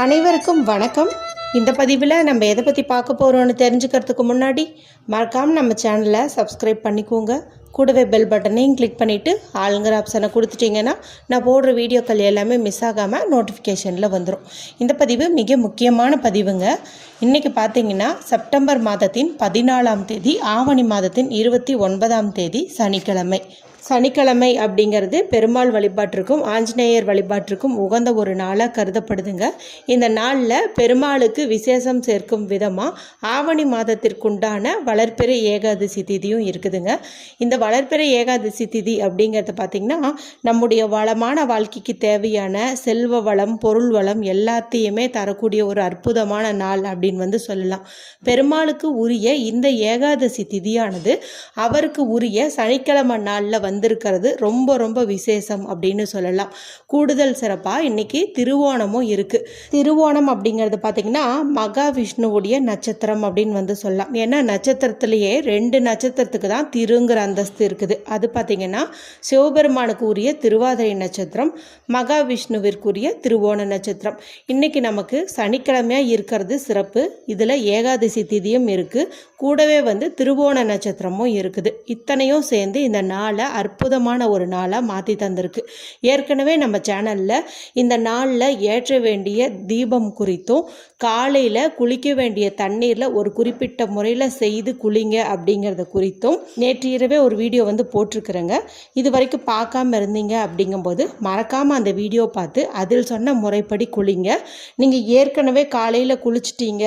அனைவருக்கும் வணக்கம். இந்த பதிவில் நம்ம எதை பற்றி பார்க்க போகிறோன்னு தெரிஞ்சுக்கிறதுக்கு முன்னாடி மறக்காமல் நம்ம சேனலை சப்ஸ்கிரைப் பண்ணிக்கோங்க. கூடவே பெல் பட்டனையும் கிளிக் பண்ணிவிட்டு ஆளுங்கிற ஆப்ஷனை கொடுத்துட்டிங்கன்னா நான் போடுற வீடியோக்கள் எல்லாமே மிஸ் ஆகாமல் நோட்டிஃபிகேஷனில் வந்துடும் இந்த பதிவு மிக முக்கியமான பதிவுங்க. இன்றைக்கி பார்த்தீங்கன்னா செப்டம்பர் மாதத்தின் பதினாலாம் தேதி ஆவணி மாதத்தின் இருபத்தி ஒன்பதாம் தேதி சனிக்கிழமை. சனிக்கிழமை அப்படிங்கிறது பெருமாள் வழிபாட்டிற்கும் ஆஞ்சநேயர் வழிபாட்டிற்கும் உகந்த ஒரு நாளாக கருதப்படுதுங்க. இந்த நாளில் பெருமாளுக்கு விசேஷம் சேர்க்கும் விதமாக ஆவணி மாதத்திற்குண்டான வளர்ப்பிறை ஏகாதசி திதியும் இருக்குதுங்க. இந்த வளர்ப்பிறை ஏகாதசி திதி அப்படிங்கிறத பார்த்திங்கன்னா நம்முடைய வளமான வாழ்க்கைக்கு தேவையான செல்வ வளம் பொருள் வளம் எல்லாத்தையுமே தரக்கூடிய ஒரு அற்புதமான நாள் அப்படின்னு வந்து சொல்லலாம். பெருமாளுக்கு உரிய இந்த ஏகாதசி திதியானது அவருக்கு உரிய சனிக்கிழமை நாளில் வந்திருக்கிறது. ரொம்ப ரொம்ப விசேஷம் அப்படின்னு சொல்லலாம். கூடுதல் சிறப்பாக இன்னைக்கு திருவோணமும் இருக்குது திருவோணம் அப்படிங்கிறது பார்த்திங்கன்னா மகாவிஷ்ணுவுடைய நட்சத்திரம் அப்படின்னு வந்து சொல்லலாம். ஏன்னா நட்சத்திரத்திலேயே ரெண்டு நட்சத்திரத்துக்கு தான் திருங்கிற அந்தஸ்து இருக்குது. அது பார்த்திங்கன்னா சிவபெருமானுக்கு உரிய திருவாதிரை நட்சத்திரம் மகாவிஷ்ணுவிற்குரிய திருவோண நட்சத்திரம். இன்றைக்கி நமக்கு சனிக்கிழமையாக இருக்கிறது சிறப்பு. இதில் ஏகாதசி திதியும் இருக்குது கூடவே வந்து திருவோண நட்சத்திரமும் இருக்குது. இத்தனையும் சேர்ந்து இந்த நாளை அற்புதமான ஒரு நாளாக மாற்றி தந்திருக்கு. ஏற்கனவே நம்ம சேனலில் இந்த நாளில் ஏற்ற வேண்டிய தீபம் குறித்தும் காலையில் குளிக்க வேண்டிய தண்ணீரில் ஒரு குறிப்பிட்ட முறையில் செய்து குளிங்க அப்படிங்கிறத குறித்தும் நேற்று இரவே ஒரு வீடியோ வந்து போட்டிருக்கிறேங்க. இது வரைக்கும் பார்க்காம இருந்தீங்க அப்படிங்கும்போது மறக்காமல் அந்த வீடியோ பார்த்து அதில் சொன்ன முறைப்படி குளிங்க. நீங்கள் ஏற்கனவே காலையில் குளிச்சிட்டீங்க.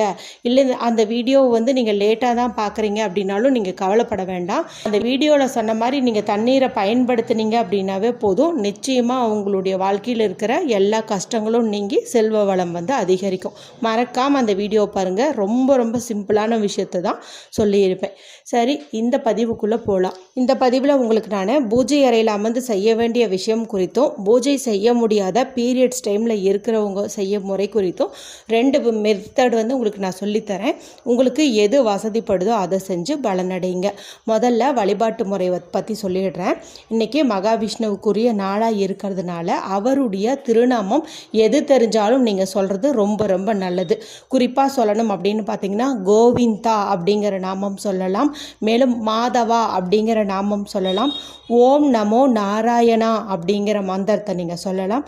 இல்லை அந்த வீடியோ வந்து நீங்கள் லேட்டாக தான் பார்க்குறீங்க அப்படின்னாலும் நீங்கள் கவலைப்பட வேண்டாம். அந்த வீடியோவில் சொன்ன மாதிரி நீங்கள் தண்ணீரை பயன்படுத்துனீங்க அப்படின்னாவே போதும். நிச்சயமாக அவங்களுடைய வாழ்க்கையில் இருக்கிற எல்லா கஷ்டங்களும் நீங்கி செல்வ வளம் வந்து அதிகரிக்கும். மறக்காமல் அந்த வீடியோ பாருங்கள் ரொம்ப ரொம்ப சிம்பிளான விஷயத்தை தான் சொல்லியிருப்பேன். சரி இந்த பதிவுக்குள்ளே போகலாம் இந்த பதிவில் உங்களுக்கு நான் பூஜை அறையில் அமர்ந்து செய்ய வேண்டிய விஷயம் குறித்தும் பூஜை செய்ய முடியாத பீரியட்ஸ் டைமில் இருக்கிறவங்க செய்ய முறை குறித்தும் ரெண்டு மெத்தட் வந்து உங்களுக்கு நான் சொல்லித்தரேன். உங்களுக்கு எது வசதிப்படுதோ அதை செஞ்சு பலனடைங்க. முதல்ல வழிபாட்டு முறை பற்றி சொல்லிடுறேன். இன்றைக்கி மகாவிஷ்ணுவுக்குரிய நாளாக இருக்கிறதுனால அவருடைய திருநாமம் எது தெரிஞ்சாலும் நீங்கள் சொல்கிறது ரொம்ப ரொம்ப நல்லது. குறிப்பாக சொல்லணும் அப்படின்னு பார்த்தீங்கன்னா கோவிந்தா அப்படிங்கிற நாமம் சொல்லலாம். மேலும் மாதவா அப்படிங்கிற நாமம் சொல்லலாம். ஓம் நமோ நாராயணா அப்படிங்கிற மந்திரத்தை நீங்கள் சொல்லலாம்.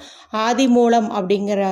ஆதிமூலம் அப்படிங்கிற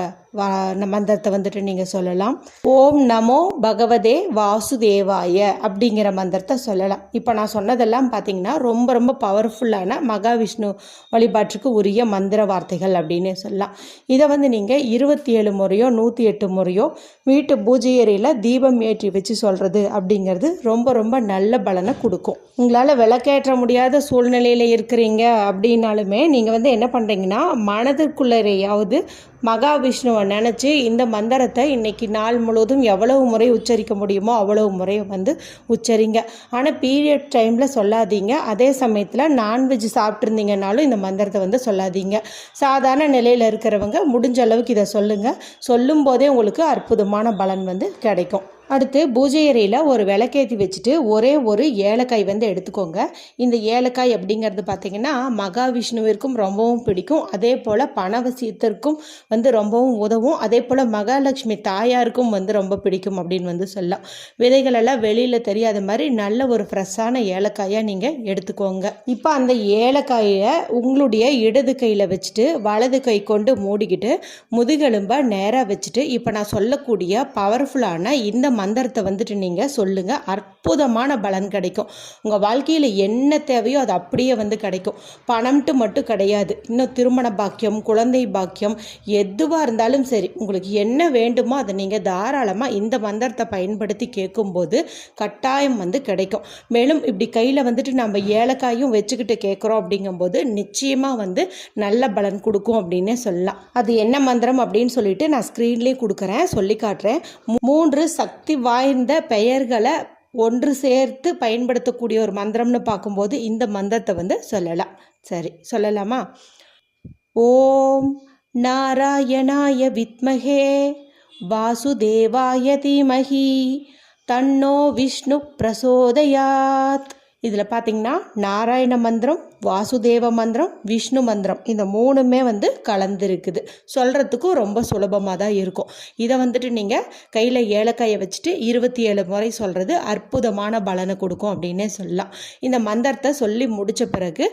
மந்திரத்தை வந்துட்டு நீங்கள் சொல்லலாம். ஓம் நமோ பகவதே வாசுதேவாய அப்படிங்கிற மந்திரத்தை சொல்லலாம். இப்போ நான் சொன்னதெல்லாம் பார்த்தீங்கன்னா ரொம்ப ரொம்ப பவர்ஃபுல்லான மகாவிஷ்ணு வழிபாட்டுக்கு உரிய மந்திர வார்த்தைகள் அப்படின்னு சொல்லலாம். இதை வந்து நீங்கள் இருபத்தி ஏழு முறையோ நூற்றி எட்டு முறையோ வீட்டு பூஜை அறையில் தீபம் ஏற்றி வச்சு சொல்கிறது அப்படிங்கிறது ரொம்ப ரொம்ப நல்ல பலனை கொடுக்கும். உங்களால் விளக்கேற்ற முடியாத சூழ்நிலையில் இருக்கிறீங்க அப்படின்னாலுமே நீங்கள் வந்து என்ன பண்ணுறீங்கன்னா மனதிற்குள்ளேயாவது மகாவிஷ்ணுவை நினச்சி இந்த மந்திரத்தை இன்றைக்கி நாள் முழுவதும் எவ்வளவு முறை உச்சரிக்க முடியுமோ அவ்வளவு முறை வந்து உச்சரிங்க. ஆனால் பீரியட் டைமில் சொல்லாதீங்க. அதே சமயத்தில் நான்வெஜ் சாப்பிட்ருந்தீங்கனாலும் இந்த மந்திரத்தை வந்து சொல்லாதீங்க. சாதாரண நிலையில் இருக்கிறவங்க முடிஞ்ச அளவுக்கு இதை சொல்லுங்கள் சொல்லும்போதே உங்களுக்கு அற்புதமான பலன் வந்து கிடைக்கும். அடுத்து பூஜை அறையில் ஒரு விளக்கேற்றி வச்சுட்டு ஒரே ஒரு ஏலக்காய் வந்து எடுத்துக்கோங்க. இந்த ஏலக்காய் அப்படிங்கிறது பார்த்திங்கன்னா மகாவிஷ்ணுவிற்கும் ரொம்பவும் பிடிக்கும். அதே போல் பணவசியத்திற்கும் வந்து ரொம்பவும் உதவும். அதே போல் மகாலட்சுமி தாயாருக்கும் வந்து ரொம்ப பிடிக்கும் அப்படின்னு வந்து சொல்லலாம். விதைகளெல்லாம் வெளியில் தெரியாத மாதிரி நல்ல ஒரு ஃப்ரெஷ்ஷான ஏலக்காயாக நீங்கள் எடுத்துக்கோங்க. இப்போ அந்த ஏலக்காயை உங்களுடைய இடது கையில் வச்சுட்டு வலது கை கொண்டு மூடிக்கிட்டு முதுகெலும்பை நேராக வச்சுட்டு இப்போ நான் சொல்லக்கூடிய பவர்ஃபுல்லான இந்த மந்திரத்தை வந்துட்டு நீங்கள் சொல்லுங்கள் அற்புதமான பலன் கிடைக்கும். உங்கள் வாழ்க்கையில் என்ன தேவையோ அது அப்படியே வந்து கிடைக்கும். பணம்ட்டு மட்டும் கிடையாது. இன்னும் திருமண பாக்கியம் குழந்தை பாக்கியம் எதுவாக இருந்தாலும் சரி உங்களுக்கு என்ன வேண்டுமோ அதை நீங்கள் தாராளமாக இந்த மந்திரத்தை பயன்படுத்தி கேட்கும்போது கட்டாயம் வந்து கிடைக்கும். மேலும் இப்படி கையில் வந்துட்டு நம்ம ஏலக்காயும் வச்சுக்கிட்டு கேட்குறோம் அப்படிங்கும்போது நிச்சயமாக வந்து நல்ல பலன் கொடுக்கும் அப்படின்னே சொல்லலாம். அது என்ன மந்திரம் அப்படின்னு சொல்லிட்டு நான் ஸ்க்ரீன்லேயே கொடுக்குறேன். சொல்லி காட்டுறேன். மூன்று சக்தி வாய்ந்த பெயர்களை ஒன்று சேர்த்து பயன்படுத்தக்கூடிய ஒரு மந்திரம்னு பார்க்கும்போது இந்த மந்திரத்தை வந்து சொல்லலாம். சரி சொல்லலாமா? ஓம் நாராயணாய வித்மகே வாசுதேவாய தீமகி தன்னோ விஷ்ணு பிரசோதயாத். இதில் பார்த்தீங்கன்னா நாராயண மந்திரம் வாசுதேவ மந்திரம் விஷ்ணு மந்திரம். இந்த மூணுமே வந்து கலந்துருக்குது. சொல்கிறதுக்கும் ரொம்ப சுலபமாக தான் இருக்கும். இதை வந்துட்டு நீங்கள் கையில் ஏலக்காயை வச்சுட்டு இருபத்தி ஏழு முறை சொல்கிறது அற்புதமான பலனை கொடுக்கும் அப்படின்னே சொல்லலாம். இந்த மந்திரத்தை சொல்லி முடித்த பிறகு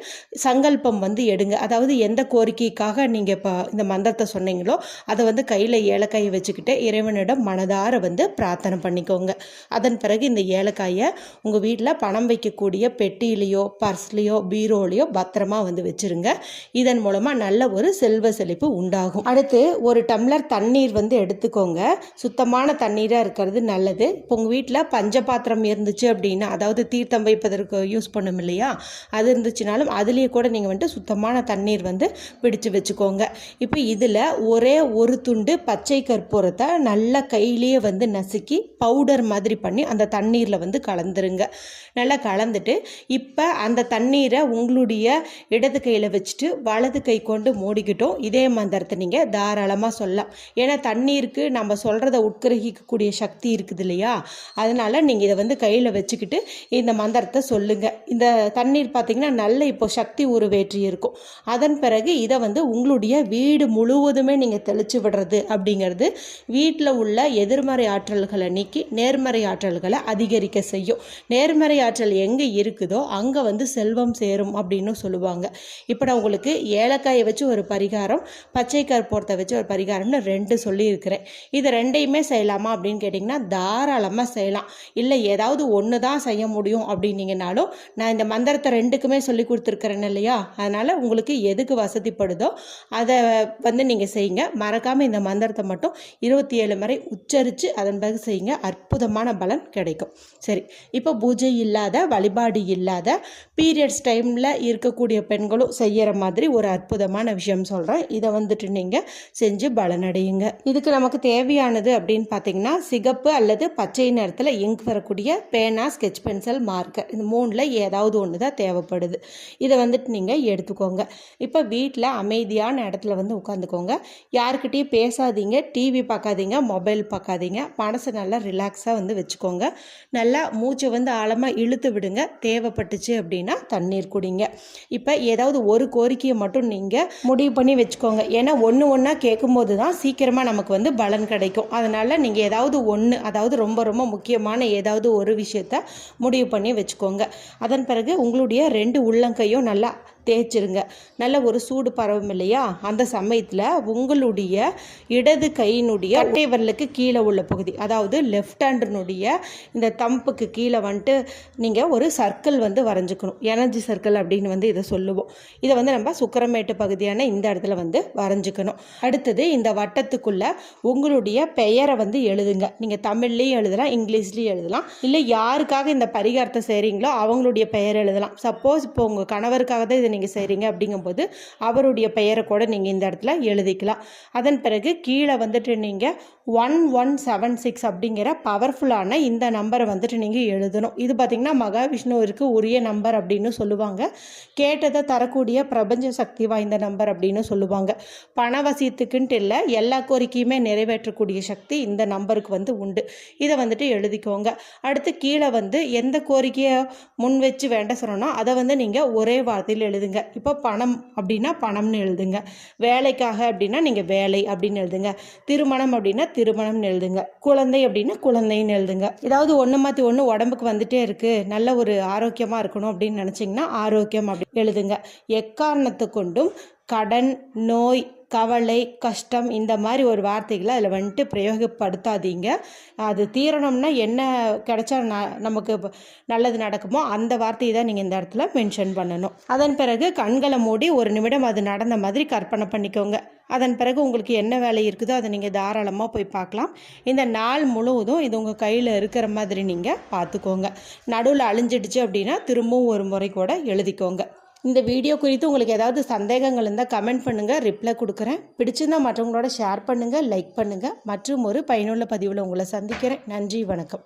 சங்கல்பம் வந்து எடுங்க. அதாவது எந்த கோரிக்கைக்காக நீங்கள் இப்போ இந்த மந்திரத்தை சொன்னீங்களோ அதை வந்து கையில் ஏலக்காயை வச்சுக்கிட்டு இறைவனிடம் மனதார வந்து பிரார்த்தனை பண்ணிக்கோங்க. அதன் பிறகு இந்த ஏலக்காயை உங்கள் வீட்டில் பணம் வைக்கக்கூடிய பெட்டியிலையோ பர்ஸ்லேயோ பீரோலையோ பத்திரமா வந்து வச்சுருங்க. இதன் மூலமாக நல்ல ஒரு செல்வ செழிப்பு உண்டாகும். அடுத்து ஒரு டம்ளர் தண்ணீர் வந்து எடுத்துக்கோங்க. சுத்தமான தண்ணீராக இருக்கிறது நல்லது. இப்போ உங்கள் வீட்டில் பஞ்ச பாத்திரம் இருந்துச்சு அப்படின்னா அதாவது தீர்த்தம் வைப்பதற்கு யூஸ் பண்ணும் இல்லையா? அது இருந்துச்சுனாலும் அதுலேயே கூட நீங்கள் வந்துட்டு சுத்தமான தண்ணீர் வந்து பிடிச்சு வச்சுக்கோங்க. இப்போ இதில் ஒரே ஒரு துண்டு பச்சை கற்பூரத்தை நல்லா கையிலேயே வந்து நசுக்கி பவுடர் மாதிரி பண்ணி அந்த தண்ணீரில் வந்து கலந்துருங்க. நல்லா கலந்துட்டு இப்போ அந்த தண்ணீரை உங்களுடைய இடது கையில் வச்சுட்டு வலது கை கொண்டு மூடிக்கிட்டோம். இதே மந்திரத்தை நீங்கள் தாராளமாக சொல்லலாம். ஏன்னா தண்ணீருக்கு நம்ம சொல்கிறத உட்கிரகிக்கக்கூடிய சக்தி இருக்குது இல்லையா? அதனால் நீங்கள் இதை வந்து கையில் வச்சுக்கிட்டு இந்த மந்திரத்தை சொல்லுங்கள் இந்த தண்ணீர் பார்த்திங்கன்னா நல்ல இப்போ சக்தி உருவேற்றி இருக்கும். அதன் பிறகு இதை வந்து உங்களுடைய வீடு முழுவதுமே நீங்கள் தெளித்து விடுறது அப்படிங்கிறது வீட்டில் உள்ள எதிர்மறை ஆற்றல்களை நீக்கி நேர்மறை ஆற்றல்களை அதிகரிக்க செய்யும். நேர்மறை ஆற்றல் எங்கே இருக்குதோ அங்கே வந்து செல்வம் சேரும் அப்படி அப்படின்னு சொல்லுவாங்க. இப்போ நான் உங்களுக்கு ஏலக்காயை வச்சு ஒரு பரிகாரம் பச்சை கற்பூரத்தை வச்சு ஒரு பரிகாரம்னு ரெண்டு சொல்லியிருக்கிறேன். இது ரெண்டையுமே செய்யலாமா அப்படின்னு கேட்டிங்கன்னா தாராளமாக செய்யலாம். இல்லை ஏதாவது ஒன்று தான் செய்ய முடியும் அப்படின்னீங்கனாலும் நான் இந்த மந்திரத்தை ரெண்டுக்குமே சொல்லி கொடுத்துருக்குறேன் இல்லையா? அதனால் உங்களுக்கு எதுக்கு வசதிப்படுதோ அதை வந்து நீங்கள் செய்யுங்க. மறக்காமல் இந்த மந்திரத்தை மட்டும் இருபத்தி ஏழு முறை உச்சரித்து அதன் பிறகு செய்யுங்க. அற்புதமான பலன் கிடைக்கும். சரி இப்போ பூஜை இல்லாத வழிபாடு இல்லாத பீரியட்ஸ் டைமில் இருக்கக்கூடிய பெண்களும் செய்கிற மாதிரி ஒரு அற்புதமான விஷயம் சொல்கிறேன் இதை வந்துட்டு நீங்கள் செஞ்சு பலனடையுங்க. இதுக்கு நமக்கு தேவையானது அப்படின்னு பார்த்தீங்கன்னா சிகப்பு அல்லது பச்சை நிறத்தில் இங்க் வரக்கூடிய பேனா ஸ்கெட்ச் பென்சில் மார்க்கர் இந்த மூணில் ஏதாவது ஒன்று தான் தேவைப்படுது. இதை வந்துட்டு நீங்கள் எடுத்துக்கோங்க. இப்போ வீட்டில் அமைதியான இடத்துல வந்து உட்காந்துக்கோங்க. யாருக்கிட்டேயும் பேசாதீங்க டிவி பார்க்காதீங்க மொபைல் பார்க்காதீங்க மனசை நல்லா ரிலாக்ஸாக வந்து வச்சுக்கோங்க. நல்லா மூச்சை வந்து ஆழமாக இழுத்து விடுங்க. தேவைப்பட்டுச்சு அப்படின்னா தண்ணீர் குடிங்க. இப்போ ஏதாவது ஒரு கோரிக்கையை மட்டும் நீங்கள் முடிவு பண்ணி வச்சுக்கோங்க. ஏன்னா ஒன்று ஒன்றா கேட்கும்போது தான் சீக்கிரமாக நமக்கு வந்து பலன் கிடைக்கும். அதனால் நீங்கள் ஏதாவது ஒன்று அதாவது ரொம்ப ரொம்ப முக்கியமான ஏதாவது ஒரு விஷயத்த முடிவு பண்ணி வச்சுக்கோங்க. அதன் பிறகு உங்களுடைய ரெண்டு உள்ளங்கையும் நல்லா தேய்ச்சிருங்க. நல்ல ஒரு சூடு பரவும் இல்லையா? அந்த சமயத்தில் உங்களுடைய இடது கையினுடைய அட்டை விரலுக்கு கீழே உள்ள பகுதி அதாவது லெஃப்ட் ஹேண்டினுடைய இந்த தம்புக்கு கீழே வந்துட்டு நீங்கள் ஒரு சர்க்கிள் வந்து வரைஞ்சிக்கணும். எனர்ஜி சர்க்கிள் அப்படின்னு வந்து இதை சொல்லுவோம். இதை வந்து நம்ம சுக்கரமேட்டு பகுதியான இந்த இடத்துல வந்து வரைஞ்சிக்கணும். அடுத்தது இந்த வட்டத்துக்குள்ளே உங்களுடைய பெயரை வந்து எழுதுங்க. நீங்கள் தமிழ்லேயும் எழுதலாம் இங்கிலீஷ்லேயும் எழுதலாம். இல்லை யாருக்காக இந்த பரிகாரத்தை செய்கிறீங்களோ அவங்களுடைய பெயர் எழுதலாம். சப்போஸ் இப்போ உங்கள் கணவருக்காக தான் இதை நீங்கள் செய்கிறீங்க அப்படிங்கும்போது அவருடைய பெயரை கூட நீங்கள் இந்த இடத்துல எழுதிக்கலாம். அதன் பிறகு கீழே வந்துட்டு நீங்கள் ஒன் ஒன் செவன் சிக்ஸ் அப்படிங்கிற பவர்ஃபுல்லான இந்த நம்பரை வந்துட்டு நீங்கள் எழுதணும். இது பார்த்திங்கன்னா மகாவிஷ்ணுவிற்கு உரிய நம்பர் அப்படின்னு சொல்லுவாங்க. கேட்டதை தரக்கூடிய பிரபஞ்ச சக்தி வாய்ந்த நம்பர் அப்படின்னு சொல்லுவாங்க. பணவசியத்துக்குன்ட்டு இல்லை எல்லா கோரிக்கையுமே நிறைவேற்றக்கூடிய சக்தி இந்த நம்பருக்கு வந்து உண்டு. இதை வந்துட்டு எழுதிக்கோங்க. அடுத்து கீழே வந்து எந்த கோரிக்கையை முன் வச்சு வேண்ட சொன்னோன்னா அதை வந்து நீங்கள் ஒரே வார்த்தையில் எழுதுங்க. இப்போ பணம் அப்படின்னா பணம்னு எழுதுங்க. வேலைக்காக அப்படின்னா நீங்கள் வேலை அப்படின்னு எழுதுங்க. திருமணம் அப்படின்னா திருமணம்னு எழுதுங்க. குழந்தை அப்படின்னா குழந்தைன்னு எழுதுங்க. ஏதாவது ஒன்று மாற்றி ஒன்று உடம்புக்கு வந்துட்டே இருக்குது நல்ல ஒரு ஆரோக்கியமாக இருக்கணும் அப்படின்னு நினச்சிங்கன்னா ஆரோக்கியம் அப்படி எழுதுங்க. எக்காரணத்தை கொண்டும் கடன் நோய் கவலை கஷ்டம் இந்த மாதிரி ஒரு வார்த்தைகளை அதில் வந்துட்டு பிரயோகப்படுத்தாதீங்க. அது தீரணும்னா என்ன கிடைச்சா ந நமக்கு நல்லது நடக்குமோ அந்த வார்த்தையை தான் நீங்கள் இந்த இடத்துல மென்ஷன் பண்ணணும். அதன் பிறகு கண்களை மூடி ஒரு நிமிடம் அது நடந்த மாதிரி கற்பனை பண்ணிக்கோங்க. அதன் பிறகு உங்களுக்கு என்ன வேலை இருக்குதோ அதை நீங்கள் தாராளமாக போய் பார்க்கலாம். இந்த நாள் முழுவதும் இது உங்கள் கையில் இருக்கிற மாதிரி நீங்கள் பார்த்துக்கோங்க. நடுவில் அழிஞ்சிடுச்சு அப்படின்னா திரும்பவும் ஒரு முறை கூட எழுதிக்கோங்க. இந்த வீடியோ குறித்து உங்களுக்கு ஏதாவது சந்தேகங்கள் இருந்தால் கமெண்ட் பண்ணுங்கள் ரிப்ளை கொடுக்குறேன். பிடிச்சிருந்தா மற்றவங்களோட ஷேர் பண்ணுங்கள் லைக் பண்ணுங்கள் மற்றும் ஒரு பயனுள்ள பதிவில் உங்களை சந்திக்கிறேன். நன்றி வணக்கம்.